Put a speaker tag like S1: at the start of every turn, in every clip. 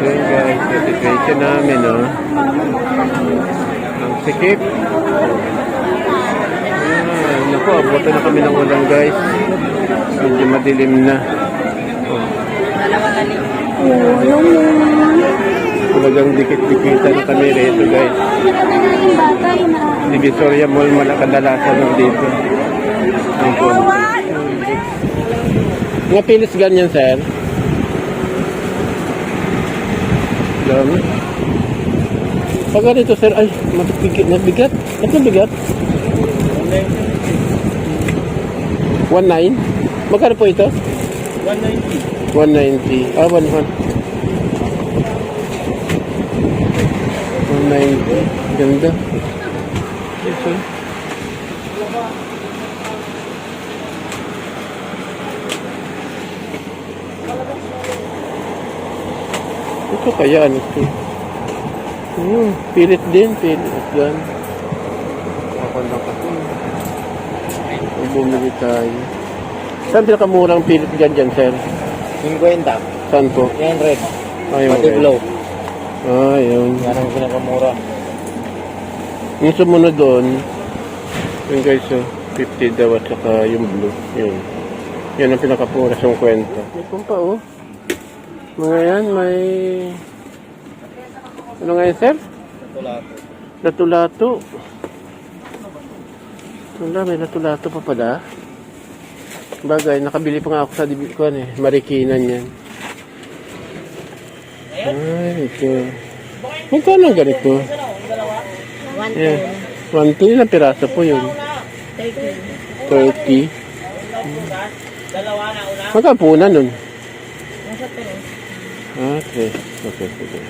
S1: Yun guys, yung situation namin, no? Ang sikip. Ayan, naku, abuto na kami ng ulan guys. Medyo madilim na. Talagang dikit-dikitan na kami rito guys. Divisoria Mall, malakadalasan ng dito. Ang punto. Mga pilis ganyan, sir? Dami. Pag ganito, sir, ay, mabigat. Mabigat? Ito bigat? 1.9? Magkano po ito? 190. 190. Ah, 100. 190. Ganda. Ito. Ito kaya ano ito? Hmm, pilit din, pilit yan. Ako na kasi. Kung bumili tayo. Saan pinakamurang pilit dyan dyan, sir?
S2: 50.
S1: Saan po?
S2: Yan red.
S1: Ay,
S2: Pati
S1: okay.
S2: blow.
S1: Ah, yun.
S2: Yan ang pinakamura.
S1: Yung sumunod doon, yung guys, oh, 50 daw at saka yung blue. Yun. Yan ang pinakapura sa kwenta. May kumpa, oh. Mga yan, may... Ano nga yan, sir?
S2: Wala.
S1: Lato-lato. Wala, may lato-lato pa pala. Bagay, nakabili pa nga ako sa dibi- kuwan eh. Marikinan yan. Ay, ito. Magkano ganito? Yeah. One two ilang piraso po yun? 30. Magkano po na nun? Okay. Okay, sige.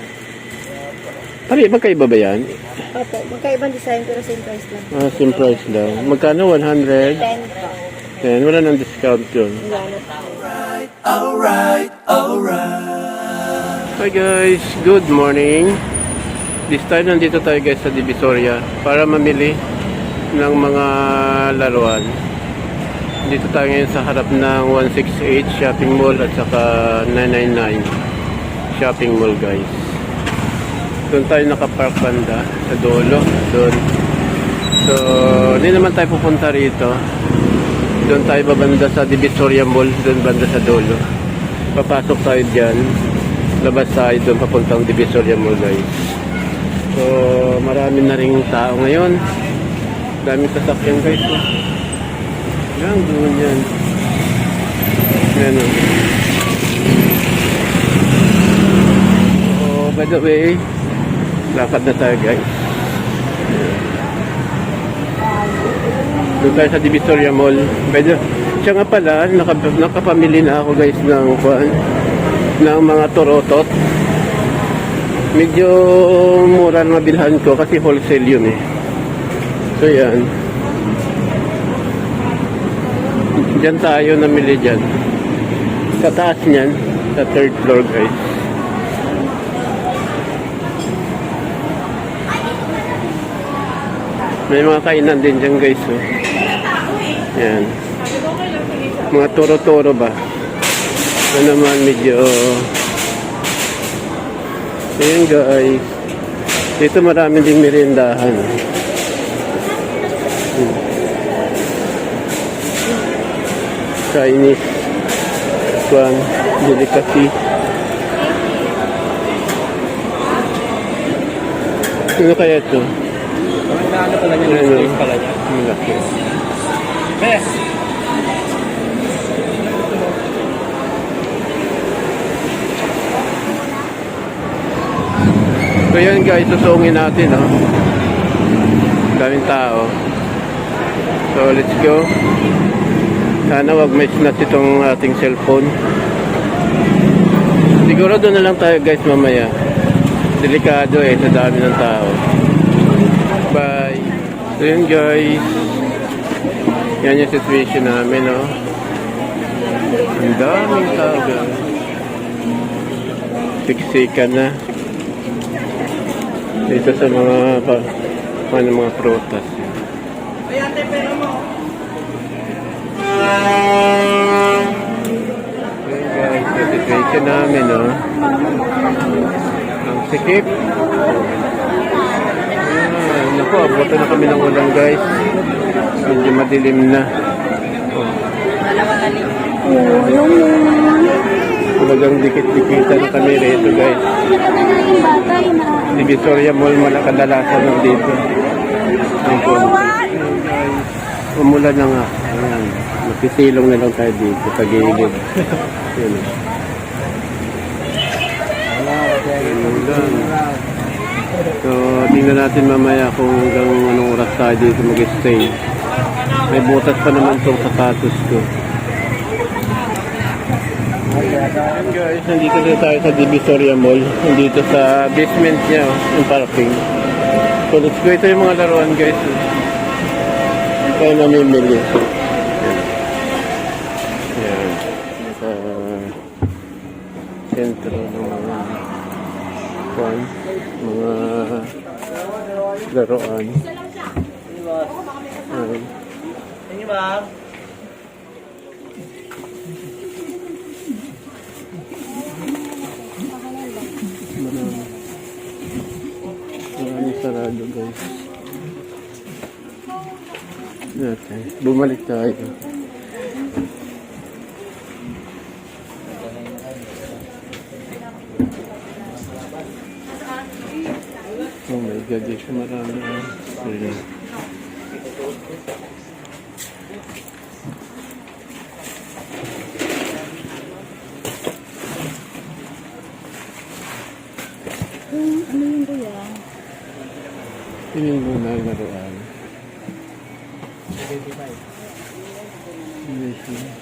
S1: Pari, magkaiba ba yan?
S3: Opo, magkaibang design pero same price lang.
S1: Ah, same price lang. Magkano? 100?
S3: 10 po.
S1: Yan, wala nang discount yun.
S3: Wala na po.
S1: Hi guys, good morning. This time nandito tayo guys sa Divisoria para mamili ng mga laruan. Dito tayo ngayon sa harap ng 168 Shopping Mall at saka 999 Shopping Mall guys. Doon tayo nakapark banda sa dulo. Doon. So, hindi naman tayo pupunta rito. Doon tayo babanda sa Divisoria Mall, doon banda sa dulo. Papasok tayo dyan. Labas tayo doon papuntang Divisoria Mall guys. So, marami na ring tao ngayon. Daming sasakyan guys. Yan, doon yan. Yan oh. By the way, lakad na tayo guys. Doon tayo sa Divisoria Mall. By the, siya nga pala, naka, nakapamili na ako guys ng, kuwan, ng mga torotot. Medyo mura na mabilhan ko kasi wholesale yun eh. So yan. Diyan tayo namili dyan. Sa taas niyan, sa third floor guys. May mga kainan din dyan guys. Oh. Yan. Mga toro-toro ba? Ano naman medyo... Ayan guys. Dito marami din merindahan. Hmm. Chinese. Kwan. Delicacy. Ano kaya ito?
S2: Ano pala niya?
S1: Ano?
S2: Space pala niya.
S1: Malaki.
S2: Bes!
S1: So yun guys, susungin natin oh. Daming tao. So let's go. Sana wag may snat itong ating cellphone. Siguro doon na lang tayo guys mamaya. Delikado eh, sa dami ng tao. So yun guys. Yan yung situation namin oh. Ang daming tao guys. Na dito sa mga pa, mga prutas. Ayan guys, yung situation namin, no? sikip. Ah, naku, abutan na kami ng ulan guys. Medyo madilim na. Talagang dikit-dikitan kami rito guys.
S3: Naaan.
S1: Divisoria Mall malakadalasan ng dito. Ang po. Na nga. Ayan. Magsisilong na lang tayo dito sa gilid. Yun. Umulan. So, tingnan natin mamaya kung hanggang anong oras tayo dito mag-stay. May butas pa naman itong sapatos ko. Ayan guys, nandito na tayo sa Divisoria Mall. Nandito sa basement niya, oh, yung parking. So let's go. Ito yung mga laruan guys. Tayo namimili. Ayan. Mga laruan. Ayan.
S2: Sige ma'am.
S1: Marami. Marami sarado guys. Okay. Bumalik tayo. Oh my Dito marami. ah. Ayun.
S3: Ano yun ba yan?
S1: Yun yung muna ang laruan. Yes, yes.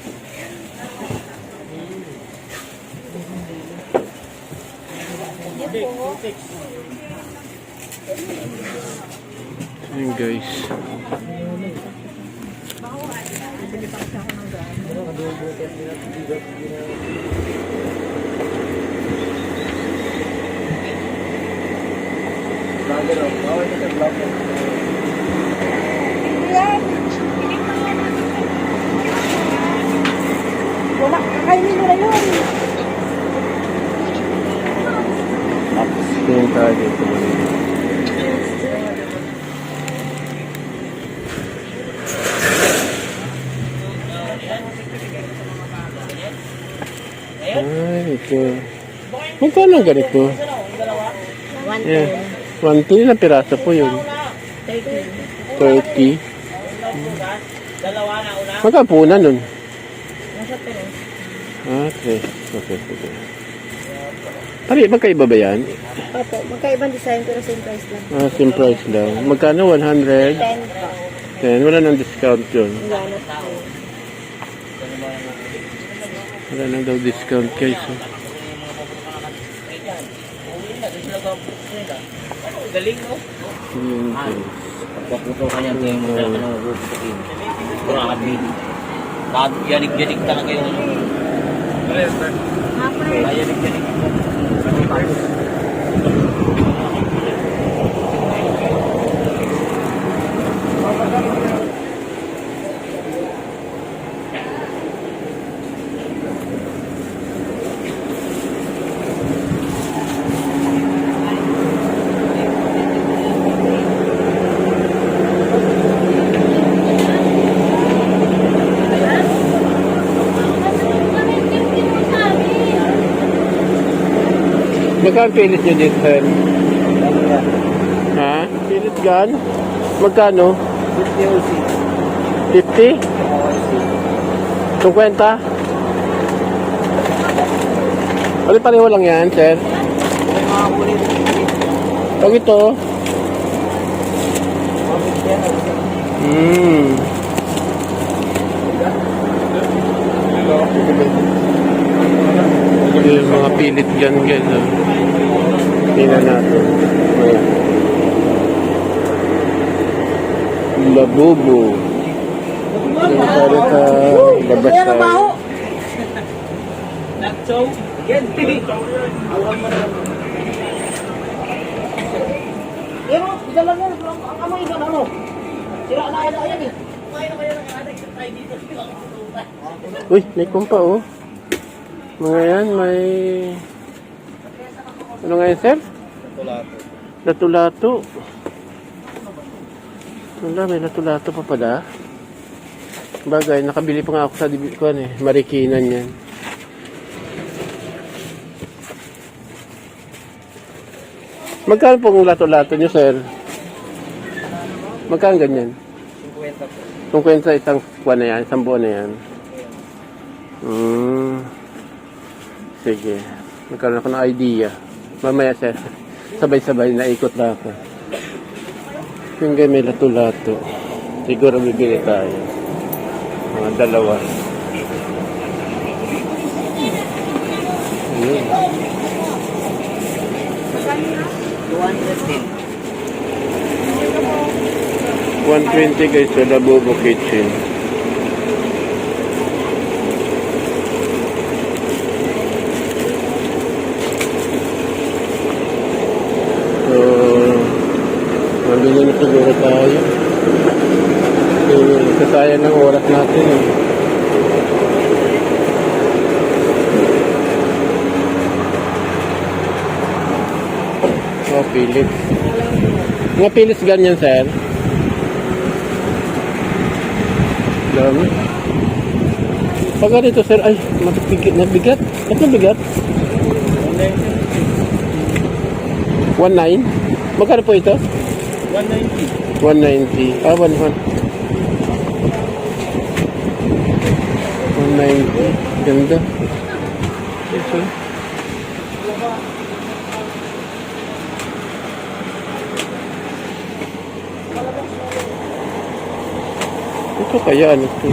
S1: Ayun guys.
S3: Wala, kakainin mo na yun.
S1: Tingin tayo dito. Ay, ito. Magkano ang ganito?
S3: One
S1: Yeah. 1 na piraso po yun. 30. Magkano po na nun?
S3: Nasa Perez.
S1: Ah, okay. Okay, okay. Pari, magkaiba ba yan?
S3: Opo, magkaibang design pero same price lang.
S1: Ah, same price lang. Magkano? 100?
S3: 10 po.
S1: 10. Wala nang discount yun.
S3: Wala na.
S1: Wala nang daw discount guys. oh.
S2: Galing no?
S1: Yun, guys.
S2: Pagpaputo ka niyan kayo mo ano, sa team. Kurang bili. Lahat yanig-yanig talaga yung ano. Ay, yanig-yanig.
S1: Magkano pilit nyo dito, sir? Ha? Pilit gun? Magkano? 50? 50? Pare pareho lang yan, sir. Pag ito, hmm. Yung mga pilit gun, guys. Tingnan natin. Ayan. Labubo. Para sa labas tayo.
S2: Nagchow. Yan. Awan mo na. Yan o, isa lang yan. Ang amoy yan ano. Sira na kaya yan eh.
S1: Uy, may kumpa oh. Mga yan, may... Ano nga yan, sir?
S2: Lato-lato.
S1: Lato-lato. Wala, may lato-lato pa pala. Bagay, nakabili pa nga ako sa dibi ko eh. Marikinan yan. Magkano pong lato-lato nyo, sir? Magkano ganyan?
S2: 50 po.
S1: Kung kwenta isang buwan na yan, isang buwan na yan. Hmm. Sige. Magkaroon ako ng idea. Mamaya, sir. Sabay-sabay na ikot na ako. Yung may lato-lato. Siguro bibili tayo. Mga dalawa. Ayun.
S2: 210.
S1: 120 guys sa Labubo Kitchen. So, mabili na siguro tayo. Eh, kasayang ng oras natin eh. Oh, Philips. Mga Philips ganyan, sir. Dami. Pag ganito, sir, ay, mabigat. Mabigat? Ba't mabigat? 1.9? Magkano po ito?
S2: 190.
S1: 190. Ah, 1 1. 190. Ganda. Ito. Ito kaya ano ito?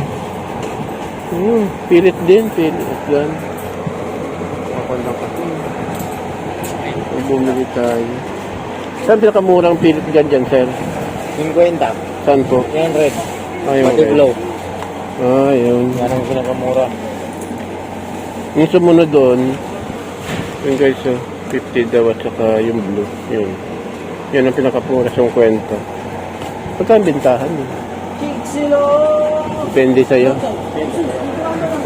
S1: Hmm, pilit din, pilit yan. Na kasi. Kung bumili tayo. Saan pinakamurang pilit dyan dyan, sir?
S2: 50.
S1: Saan po?
S2: Yan red.
S1: Ay,
S2: Pati
S1: okay.
S2: glow.
S1: Ah, yun.
S2: Yan ang pinakamura.
S1: Yung sumunod doon, yung guys, oh, 50 daw at saka yung blue. Yun. Yan ang pinakapura sa kwento. Pagka ang bintahan eh.
S2: Kiksilo!
S1: Depende sa'yo.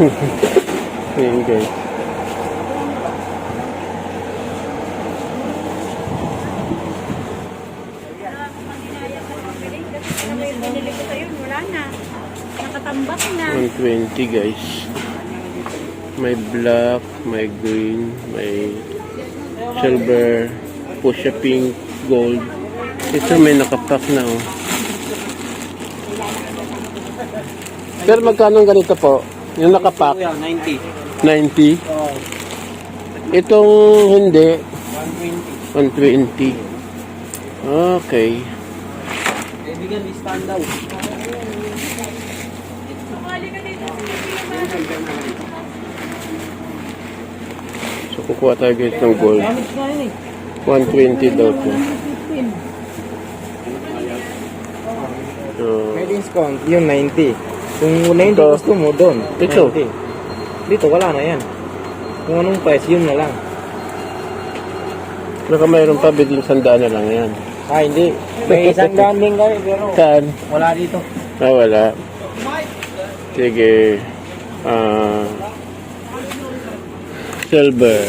S1: Yun guys. 20 guys. May black may green may silver pusha pink gold. Ito may nakapack na oh. Sir magkano ganito po? Yung nakapack?
S2: 90
S1: 90 itong hindi?
S2: 120
S1: 120 okay.
S2: Kaibigan, stand
S1: out. Kukuha tayo guys ng gold.
S2: Gamit nga yun eh.
S1: 120 daw to. So,
S2: May discount, yun 90. Kung 90
S1: Ito.
S2: gusto mo, doon.
S1: Ito.
S2: 90. Dito, wala na yan. Kung anong price, yun na lang.
S1: baka mayroon pa biglang sandaan na lang yan.
S2: Ah, hindi. May isang daan din kami, pero
S1: Saan?
S2: wala dito.
S1: Ah, wala. Sige. Ah... silver.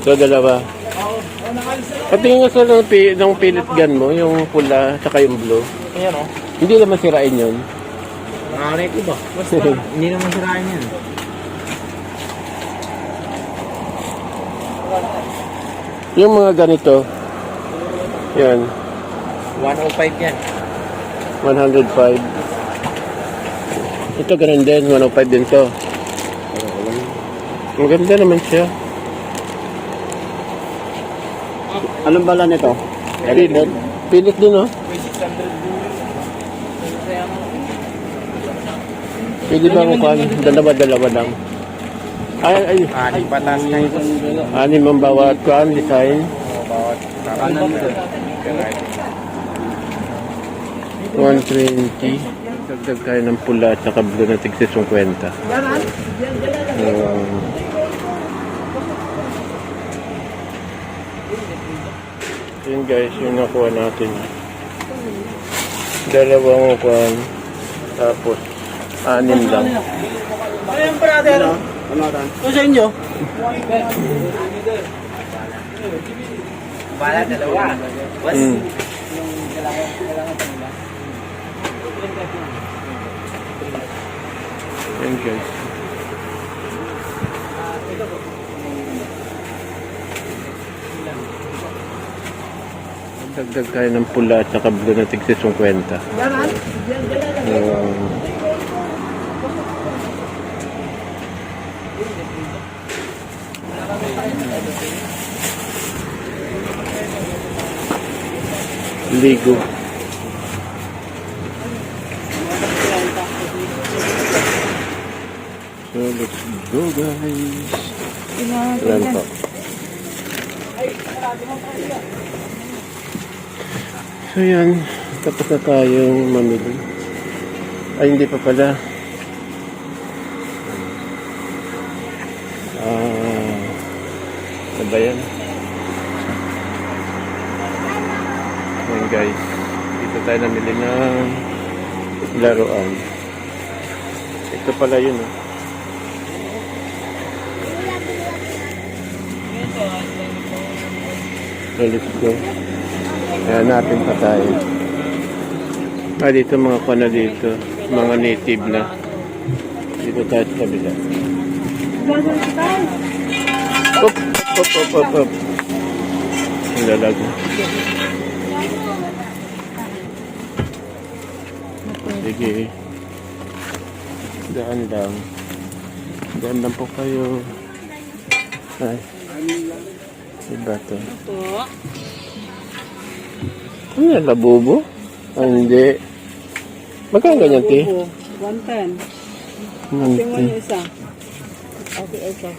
S1: Ito dalawa. Patingin nga sa ng, pi- ng pilit gun mo, yung pula, tsaka yung blue.
S2: Ayan o.
S1: Hindi naman sirain yun.
S2: Nanganay ko ba? Basta, hindi naman sirain yan.
S1: Yung mga ganito, yan,
S2: 105 yan.
S1: 105. Ito ganun din, 105 din to. Maganda naman siya.
S2: Anong bala nito?
S1: Pilit. Pilit din, oh. Pwede ba kung kan? Dalawa-dalawa lang. Ay, ay,
S2: Ah, di patas na ito.
S1: anim ang bawat kan, design.
S2: Bawat kanan doon.
S1: 120. Dagdag tayo ng pula at saka blue na tigsis 50. Um, guys, yung nakuha natin. Dalawang kwan. Tapos, anim lang.
S2: Ayun, brother. Ano? Ano sa inyo? Bala dalawa. Was, yung kailangan, kailangan pa nila.
S1: Ayan guys. Dagdag tayo ng pula at saka blue na tigsi 50. Um, Ligo. So let's go guys. Ayan po. So yan, tapos na tayong mamili. Ay hindi pa pala. Ah, ano ba yan? Ayan guys, dito tayo namili ng laruan. Ito pala yun. So, let's go. Kaya natin pa tayo. Ah, dito mga kona dito. Mga native na. Dito tayo sa kabila. Up, up, up, up, up. Ang. Sige. Daan lang. Daan lang po kayo. Ay. Iba to.
S3: Po.
S1: Ano yan, labubo? Ah, hindi. Magkano ganyan, ti?
S3: 110.
S1: Hmm,
S3: Tingnan
S1: ti.
S3: niyo isa. Okay, isa.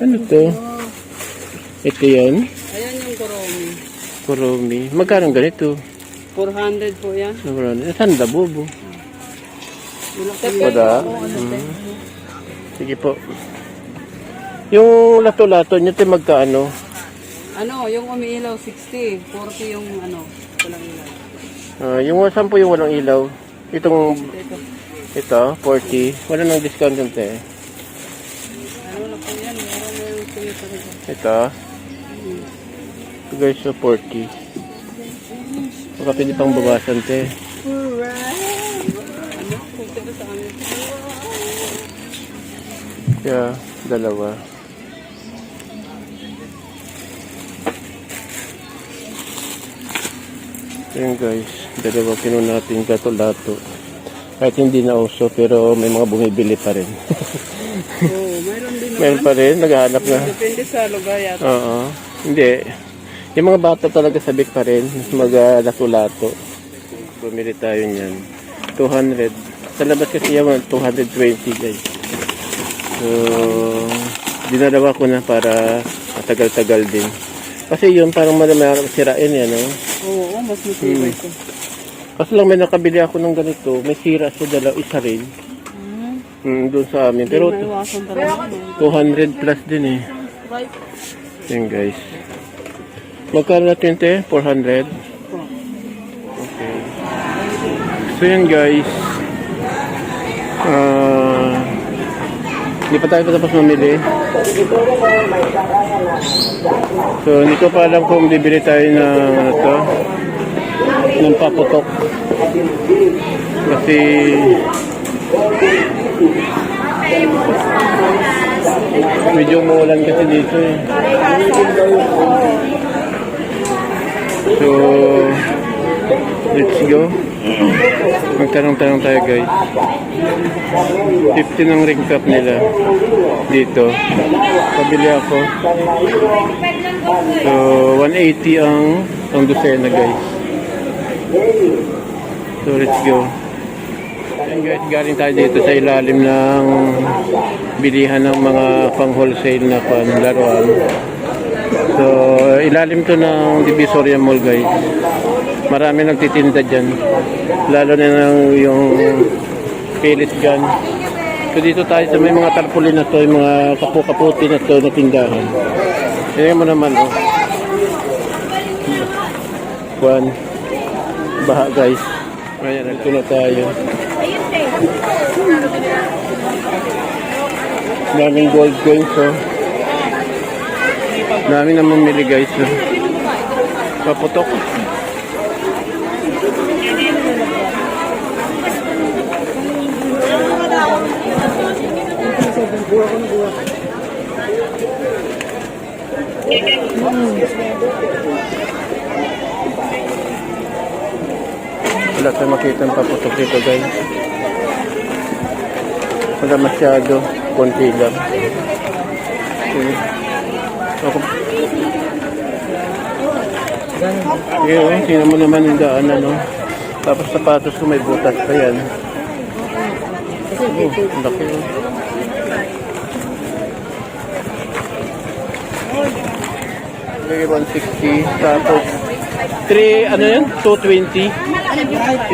S1: Ano to? Ito yan?
S3: Ayan yung kuromi.
S1: Kurumi. Magkano ganito?
S3: 400 po yan.
S1: Sobrang. Eh, saan labubo?
S3: Wala.
S1: Hmm. Sige po. Yung lato-lato nyo, ti magkaano?
S3: Ano, yung umiilaw 60. 40 yung ano. Walang ilaw.
S1: Ah, yung saan po yung walang ilaw? Itong,
S3: Ito.
S1: ito, 40. Wala nang discount yun, te.
S3: Ano na po yan? Meron na yung.
S1: Ito. Guys, so 40. Baka pwede pang bawasan, te.
S3: Ano? Punta ko sa amin.
S1: Kaya, dalawa. Ayun guys, dalawa kinuha natin gato-lato. Kahit hindi na uso, pero may mga bumibili pa rin.
S3: Oo, mayroon din naman.
S1: Meron pa rin, naghahanap na.
S3: Depende sa lugar yata.
S1: Oo. Hindi. Yung mga bata talaga sabik pa rin, mag-lato-lato. Bumili tayo niyan. 200. Sa labas kasi yung 220 guys. So, dinalawa ko na para matagal-tagal din. Kasi yun, parang marami sirain yan, no?
S3: Oo, mas matibay ko.
S1: Kasi lang may nakabili ako ng ganito, may sira sa dalaw, isa rin.
S3: Hmm.
S1: Mm, doon sa amin. Pero
S3: May iwasan talaga. no?
S1: 200 plus din eh. Yun guys. Magkano natin te? 400? Okay. So yun guys. Ah, hindi pa tayo patapos mamili. So hindi ko pa alam kung bibili tayo ng ano to. Ng paputok. Kasi medyo umuulan kasi dito eh. So, let's go. Magtanong-tanong tayo guys. 50 ng ring cup nila dito. Pabili ako. So, 180 ang ang dosena guys. So, let's go. Ayan guys, galing tayo dito sa ilalim ng bilihan ng mga pang wholesale na panlaruan. So, ilalim to ng Divisoria Mall guys. Marami nagtitinda dyan. Lalo na ng yung pellet gun. So dito tayo sa may mga tarpaulin na to, yung mga kapu-kaputi na to na tindahan. Tingnan mo naman oh. One. Baha guys. Ayan, nagto na tayo. Daming gold coins oh. Dami na mamili guys. no? Paputok. Wala tayong makita ang paputok dito guys. Wala masyado. Konti lang. Okay. Ako. Yun, tingnan mo naman yung daan, ano. Tapos sapatos ko may butas pa yan. Oh, ang laki oh. Okay, 160. Tapos, 3, ano yun? 220.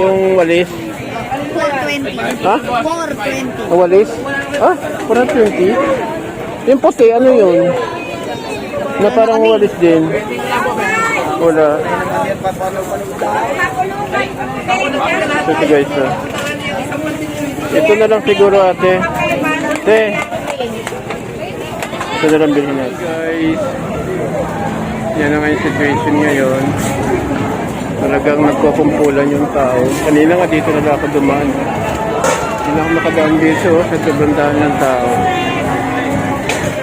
S1: Yung walis.
S4: 420.
S1: Ha?
S4: 420.
S1: Ang walis? Ah, 420? Yung puti, ano yun? Na parang walis din. Wala. Ito guys, ah. Ito na lang siguro ate. Ate. Ito na lang bilhin natin. Guys, yan yung situation ngayon. Talagang nagkukumpulan yung tao. Kanina nga dito na ako dumaan. Hindi na ako makadaan dito oh, sa sobrang daan ng tao.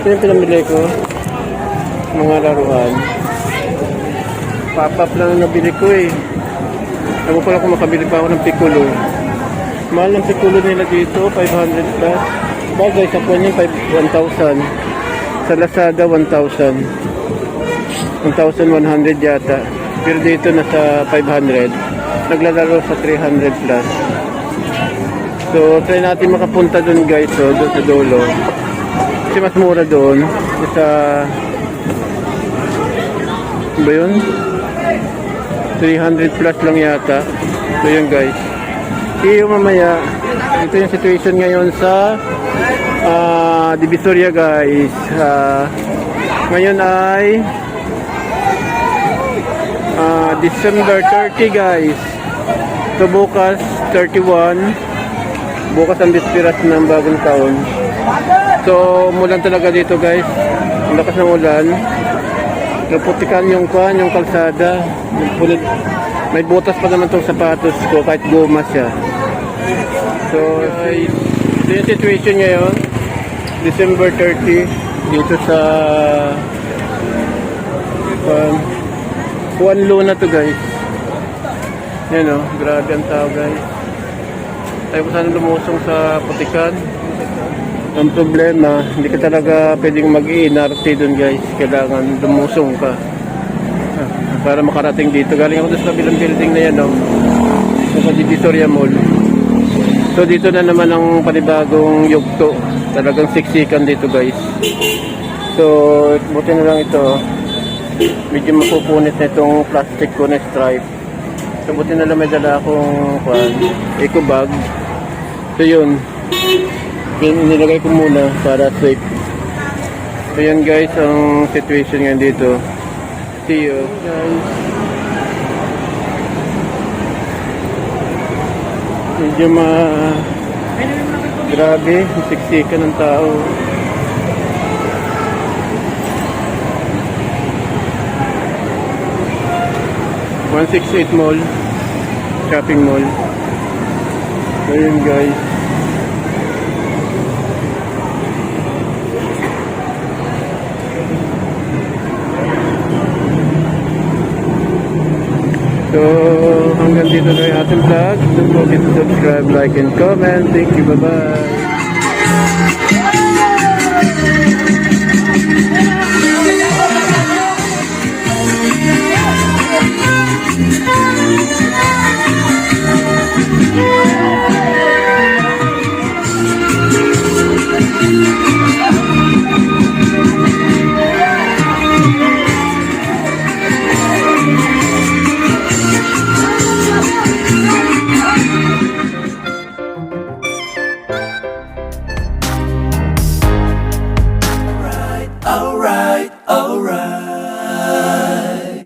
S1: Ito yung pinamili ko. Mga laruan. Pop-up lang ang nabili ko eh. Ewan ko lang kung makabili pa ako ng piccolo. Mahal ng piccolo nila dito, 500 plus. Bagay sa puwan yun, 1,000. Sa Lazada, 1,000. 1,100 yata. Pero dito nasa 500. Naglalaro sa 300 plus. So, try natin makapunta doon guys, so, doon sa dulo. Kasi mas mura doon. Sa... Ano ba yun? 300 plus lang yata. So yun guys. See mamaya. Ito yung situation ngayon sa ah, Divisoria guys. Ah, ngayon ay ah, December 30 guys. So bukas 31. Bukas ang dispiras ng bagong taon. So umulan talaga dito guys. Ang lakas ng ulan. Naputikan yung kwan, yung kalsada. Yung punit. May butas pa naman tong sapatos ko kahit guma siya. So, guys, ito yung situation ngayon. December 30 dito sa um, Juan Luna to guys. Yan o, grabe ang tao guys. Tayo ko sana lumusong sa putikan. Ang problema, hindi ka talaga pwedeng mag-i-NRT doon guys. Kailangan lumusong ka. Para makarating dito. Galing ako sa kabilang building na yan, no? Sa Divisoria Mall. So dito na naman ang panibagong yugto. Talagang siksikan dito guys. So, buti na lang ito. Medyo mapupunit na itong plastic ko na stripe. So buti na lang may dala akong kwan, eco bag. So yun. Yun, nilagay ko muna para safe. So yan guys, ang situation ngayon dito. See you guys. Medyo ma... Grabe, siksikan ng tao. One six eight mall, shopping mall. So yun guys. So, hanggang dito na yung ating vlog. Don't forget to subscribe, like, and comment. Thank you. Bye-bye.